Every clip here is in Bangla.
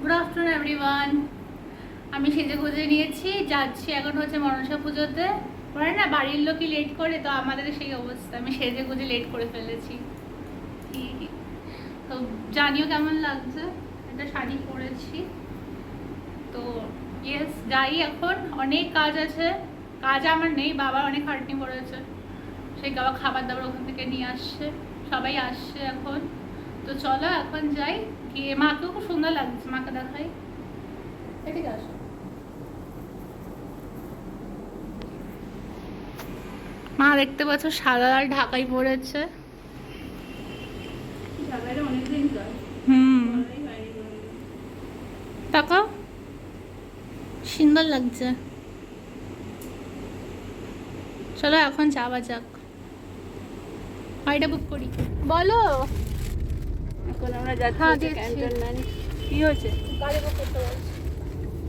গুড আফটারনুন এভরিওয়ান আমি সেজে গুজে নিয়েছি, যাচ্ছি এখন হচ্ছে মনসা পুজোতে। বলে না, বাড়ির লোকই লেট করে, তো আমাদের সেই অবস্থা। আমি সেজে গুজে লেট করে ফেলেছি। তো জানিও কেমন লাগছে? একটা শাড়ি পরেছি। তো ইয়েস যাই এখন। অনেক কাজ আছে। কাজ আমার নেই, বাবা অনেক খাটনি পড়েছে সেই বাবা খাবার দাবার ওখান থেকে নিয়ে আসছে। সবাই আসছে এখন। তো চলো এখন যাই। গিয়ে মাকেও খুব সুন্দর লাগছে মাকে দেখাই। এদিকে আসো। মা দেখতে পাচ্ছ সাদা লাল ঢাকাই পড়েছে হুম। তাকাও। সুন্দর লাগছে। চলো এখন যাওয়া যাক। গাড়িটা বুক করি। বলো। এখন আমরা যাচ্ছি। ক্যান্টনমেন্ট কি হয়েছে?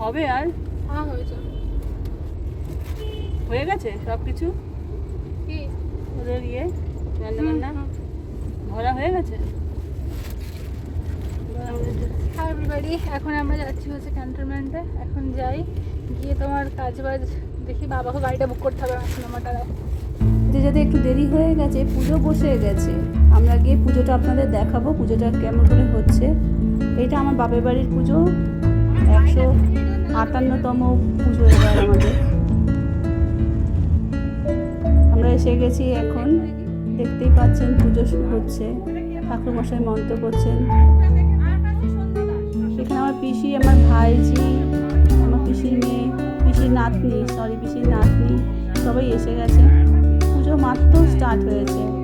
হবে আর? হ্যাঁ হয়েছে। হয়ে গেছে সব কিছু কি? ওদের ইয়ে ভরা হয়ে গেছে? হাই এভরিবাডি এখন আমরা যাচ্ছি হচ্ছে ক্যান্টনমেন্টে এখন যাই গিয়ে তোমার কাজ বাজ দেখি বাবাকে গাড়িটা বুক করতে হবে এখন আমার টাকায় যে যাতে একটু দেরি হয়ে গেছে, পুজো বসে গেছে। আমরা গিয়ে পুজোটা আপনাদের দেখাবো, পুজোটা কেমন করে হচ্ছে। এটা আমার বাপের বাড়ির পুজো। একশো আটান্নতম পুজো এবার আমাদের। আমরা এসে গেছি এখন। দেখতেই পাচ্ছেন পুজো শুরু হচ্ছে। ঠাকুরমশাই মন্ত্র করছেন। এখানে আমার পিসি, আমার ভাইজি, আমার পিসির মেয়ে, পিসির নাতনি সরি পিসির নাতনি, সবাই এসে গেছে। মাত্র স্টার্ট হয়েছে।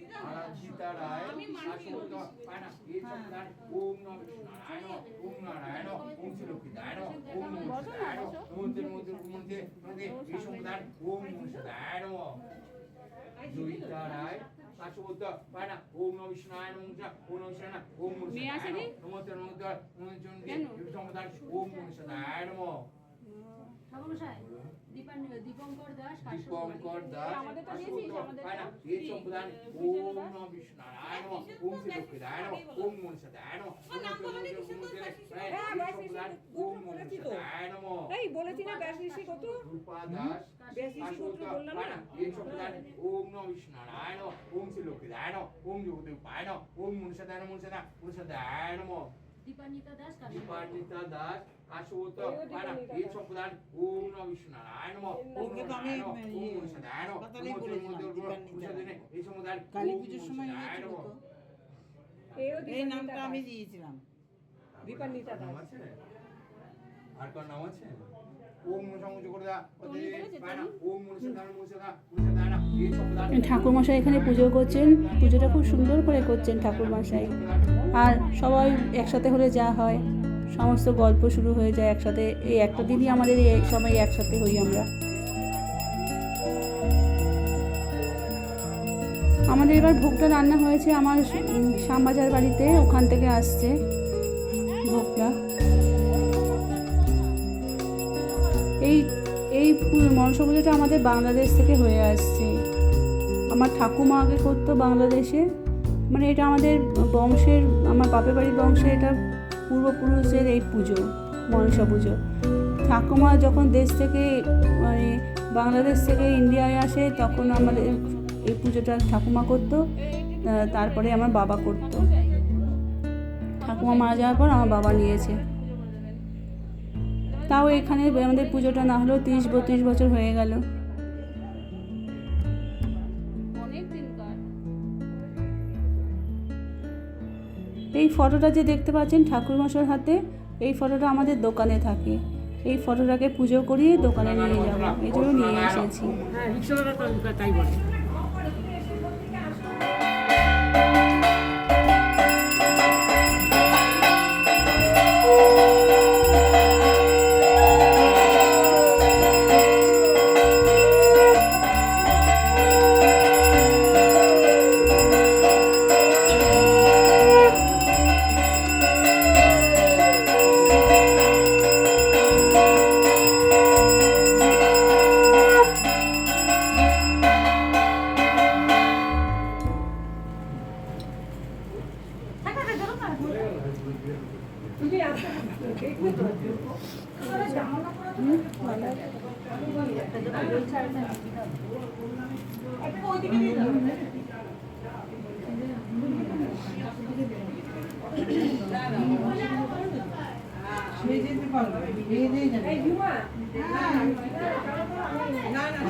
নমঃ নারায়ণ ওম নারায়ণ ওম শ্রীলক্ষ্মীদায় ওম নমঃ শিবায় মন্ত্র মন্ত্র মন্ত্রে মন্ত্রে এই সন্তান ওম নমঃ শিবায় জয়িতা রায় কাশবত পানা ওম নমঃ বিষ্ণায় নমঃ ওম নমঃ শিবায় ওম নমঃ নমস্তে কেন? এই সন্তান ওম নমঃ শিবায় দীপঙ্কর দাস দীপঙ্কর দাস সন্তান ওম নমঃ বিষ্ণায়। নমঃ ওম শ্রীলক্ষ্মীদায় ওম নমঃ শিবায় হ্যাঁ, ব্যাস ঋষি ওম নমঃ বলেছি তো। এই বলেছি না ব্যাস ঋষি কত রূপা দাস বেশ কিছু গোত্র বললাম না? এই সন্তান ওম নমঃ নমঃ ওম শ্রীলক্ষ্মীদায় ওম যোগদেবায় নমঃ ওম মনুষ্যদায় মনুষ্যদা মনুষ্যদায় নমঃ দীপান্বিতা দাস দীপান্বিতা দাস কাশবত এই ওম নমঃ। ওকে তো আমি, বলেছিলাম। এই কালী পুজোর সময় এই নামটা। আমি দিয়েছিলাম। দীপান্বিতা দাস। নাম আর কার নাম আছে? ঠাকুরমশাই এখানে পুজো করছেন পুজোটা খুব সুন্দর করে করছেন ঠাকুরমশাই আর সবাই একসাথে হলে যা হয় সমস্ত গল্প শুরু হয়ে যায় একসাথে এই একটা দিনই আমাদের এই সময় একসাথে হই আমরা। আমাদের এবার ভোগটা রান্না হয়েছে আমার শ্যামবাজার বাড়িতে ওখান থেকে আসছে। মনসা পুজোটা আমাদের বাংলাদেশ থেকে হয়ে আসছে। আমার ঠাকুমা আগে করতো বাংলাদেশে। মানে এটা আমাদের বংশের, আমার বাপের বাড়ির বংশে এটা পূর্বপুরুষের এই পুজো, মনসা পুজো। ঠাকুমা যখন দেশ থেকে মানে বাংলাদেশ থেকে ইন্ডিয়ায় আসে, তখন আমাদের এই পুজোটা ঠাকুমা করতো তারপরে আমার বাবা করতো। ঠাকুমা মারা যাওয়ার পর আমার বাবা নিয়েছে। তাও এখানে আমাদের পুজোটা না হলেও তিরিশ বত্রিশ বছর হয়ে গেল। এই ফটোটা যে দেখতে পাচ্ছেন ঠাকুরমশার হাতে এই ফটোটা আমাদের দোকানে থাকে। এই ফটোটাকে পুজো করিয়ে দোকানে নিয়ে যাব। এই জন্য নিয়ে এসেছি। না না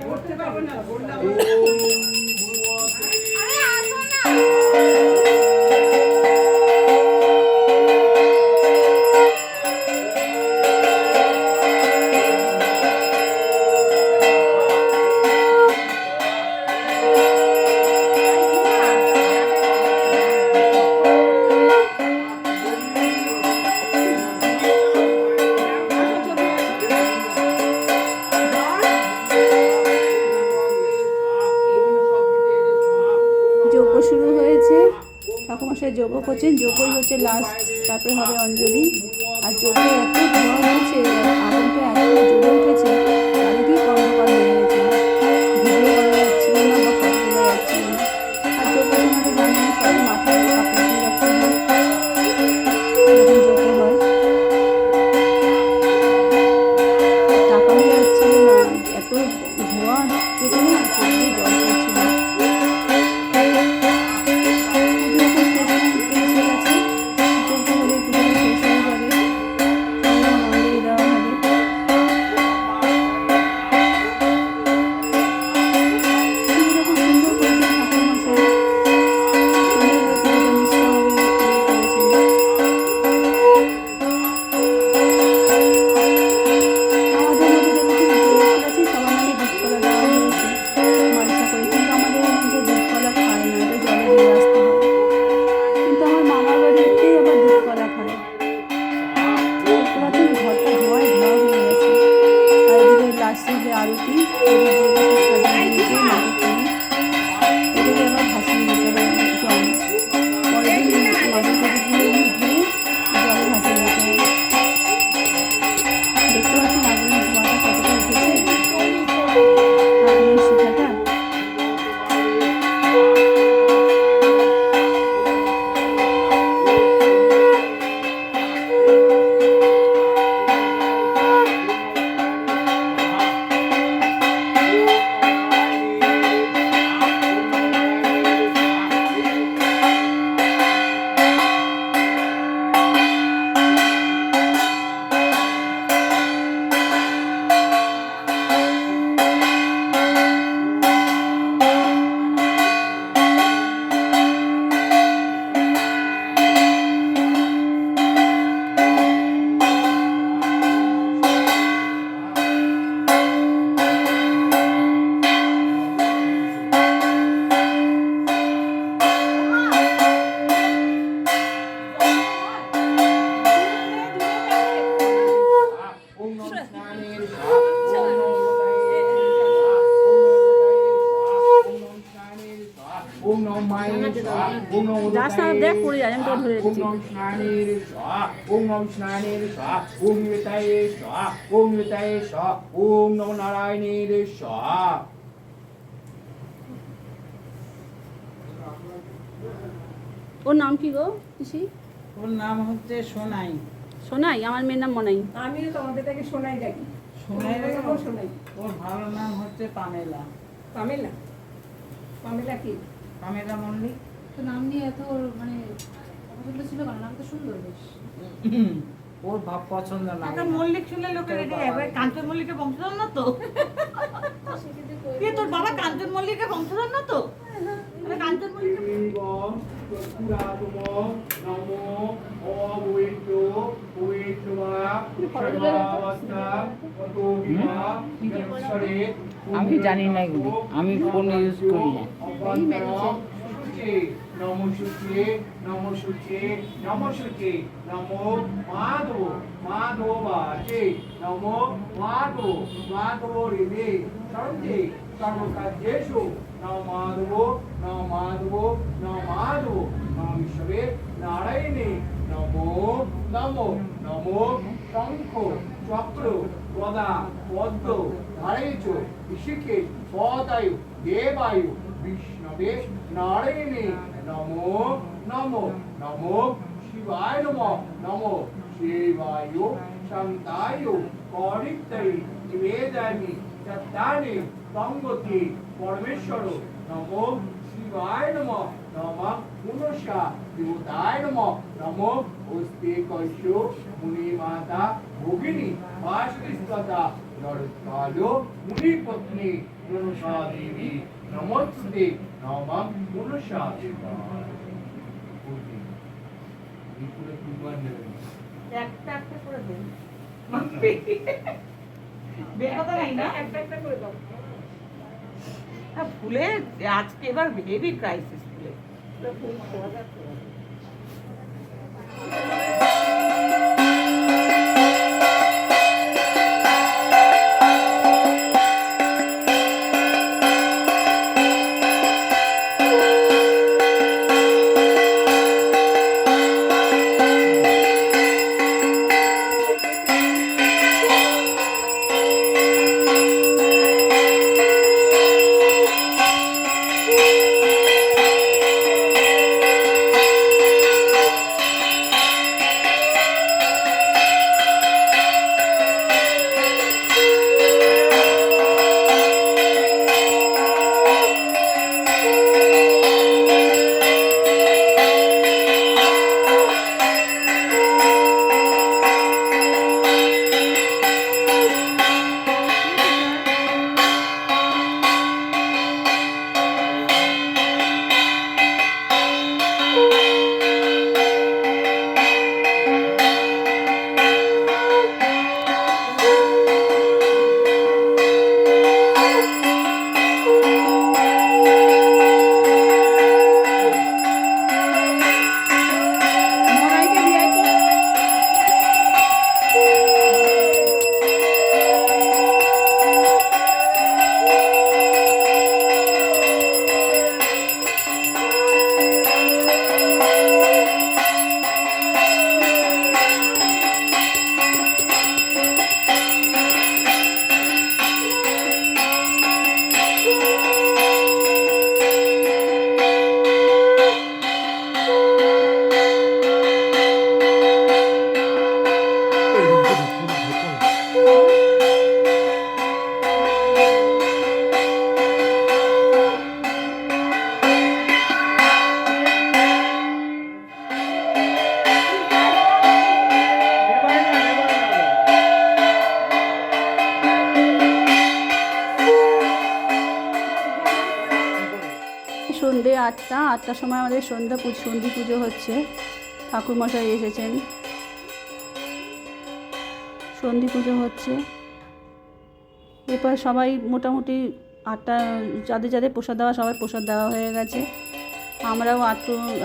করতে পারব না বললাম ঠাকুমশাই যোগ্য করছেন যোগ্যই হচ্ছে লাস্ট তারপরে হবে অঞ্জলি। আর যোগ্য এত ধোয়া হয়েছে হয়ে মাথায় হয়। এত ধোয়া জল যাস না, দেখ পড়ে যায়, আমি তোকে ধরে ওম। নমঃ ওম নমঃ স্নানের স্বাহা ওম নিতায়ে স্বাহা ওম নিতায়ে স্বাহা ওম নমঃ নারায়ণের স্বাহা ওর নাম কি গো পিসি? ওর নাম হচ্ছে সোনাই। সোনাই আমার মেয়ের নাম মনাই। আমিও তোমাদের থেকে শোনাই দেখি সোনাই ও শোনাই ওর ভালো নাম হচ্ছে পামেলা। পামেলা? পামেলা কি? পামেলা মল্লিক। তো নাম নিয়ে এত মানে অপছন্দ ছিল কেন? নাম তো সুন্দর বেশ। ওর ভাব পছন্দ না একটা মল্লিক শুনলে লোকে রেডি হবে কাঞ্চন মল্লিকের বংশধর না তো? এ তোর বাবা কাঞ্চন মল্লিকের বংশধর না তো? কাঞ্চন সর্বাবস্থা আমি জানি না এগুলি। আমি ফোন ইউজ করি না। শুচি নম শুচি নম মাধব মাধবাচে নম মাধব মাধব হৃদে সর্বে সর্বকার্যেষু মাধব নম মাধব নম ঈশ্বরে নারায়ণে নমো নমো নমো শঙ্খ চক্র গদা পদ্ম ধারেচ ঋষিকেশ পদায়ু দেবায়ু বিষ্ণবে নারায়ণে নমো নমো নমো শিবায় নম নমো শিবায় শান্তায় করিত্তৈ নিবেদামি চত্তানি তঙ্গতি পরমেশ্বর নমো শিবায় নম নম পুনশা দেবতায় নম নম অস্তে কৈশ্য মুনি মাতা ভগিনী বাসিস্ততা নরকালো মুনি পত্নী মনসা দেবী নমস্তে নম মনসা একটা একটা করে দেন। নাই না? একটা একটা করে দাও। হ্যাঁ, ফুলে আজকে এবার হেভি ক্রাইসিস ফুলে ফুল খোয়া যাচ্ছে। আটটা, আটটার সময় আমাদের সন্ধ্যা পুজো, সন্ধি পুজো হচ্ছে। ঠাকুরমশাই এসেছেন। সন্ধি পুজো হচ্ছে। এরপর সবাই মোটামুটি আটটা, যাদের যাদের প্রসাদ দেওয়া সবাই প্রসাদ দেওয়া হয়ে গেছে। আমরাও আট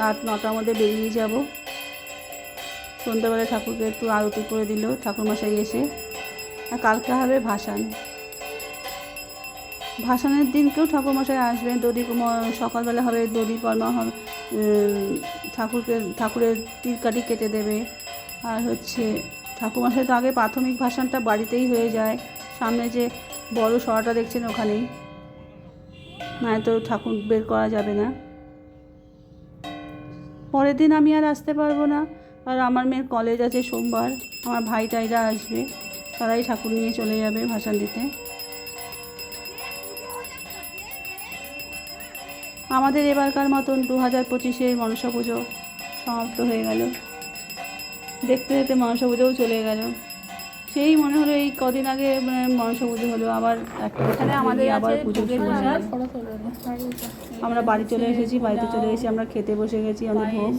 আট নটার মধ্যে বেরিয়ে যাব। সন্ধ্যাবেলা ঠাকুরকে একটু আরতি করে দিল, ঠাকুরমশাই এসে। আর কালকে হবে ভাসান। ভাসানের দিনকেও ঠাকুরমশাই আসবেন কুম- সকালবেলা হবে দধি কর্মা হবে ঠাকুরকে, ঠাকুরের তীরকাটি কেটে দেবে। আর হচ্ছে, ঠাকুরমশাই তো আগে প্রাথমিক ভাসানটা বাড়িতেই হয়ে যায়। সামনে যে বড় সরাটা দেখছেন ওখানেই। নয়তো ঠাকুর বের করা যাবে না। পরের দিন আমি আর আসতে পারব না। আর আমার মেয়ের কলেজ আছে সোমবার। আমার ভাই টাইরা আসবে। তারাই ঠাকুর নিয়ে চলে যাবে ভাসান দিতে। আমাদের এবারকার মতন দু হাজার পঁচিশের মনসা পুজো সমাপ্ত হয়ে গেল। দেখতে দেখতে মনসা পুজোও চলে গেল। সেই মনে হলো এই কদিন আগে মানে মনসা পুজো হলো। আবার এখানে আমাদের আবার পুজো। আমরা বাড়ি চলে এসেছি বাড়িতে চলে এসে আমরা খেতে বসে গেছি আমাদের ভোগ।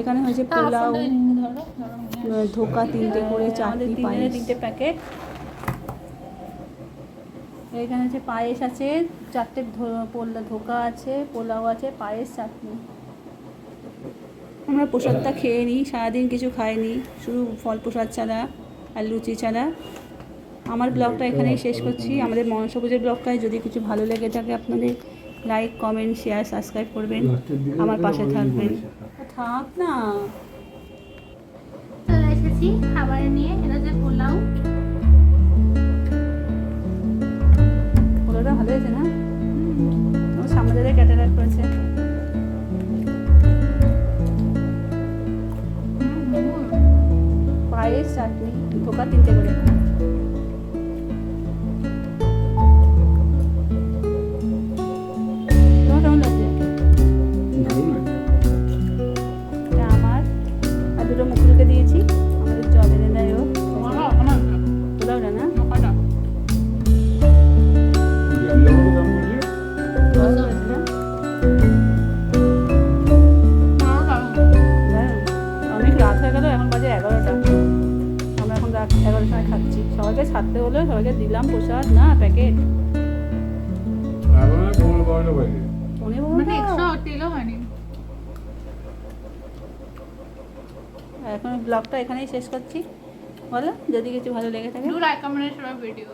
এখানে হয়েছে পোলাও ধোকা তিনটে করে পায়েস। তিনটে প্যাকেট। এখানে হচ্ছে পায়েস আছে, চারটে পোলা ধোকা আছে, পোলাও আছে, পায়েস, চাটনি। আমরা প্রসাদটা খেয়ে নিই, সারাদিন কিছু খাইনি, শুধু ফল প্রসাদ ছাড়া আর লুচি ছাড়া। আমার ব্লগটা এখানেই শেষ করছি। আমাদের মনসা পুজোর ব্লগটায় যদি কিছু ভালো লেগে থাকে আপনাদের, লাইক, কমেন্ট, শেয়ার, সাবস্ক্রাইব করবেন। আমার পাশে থাকবেন। থাক না। চলে এসেছি খাবার নিয়ে, এটা হচ্ছে পোলাও। ব্লগটা এখানেই শেষ করছি। বলো যদি কিছু ভালো লেগে থাকে। ভিডিও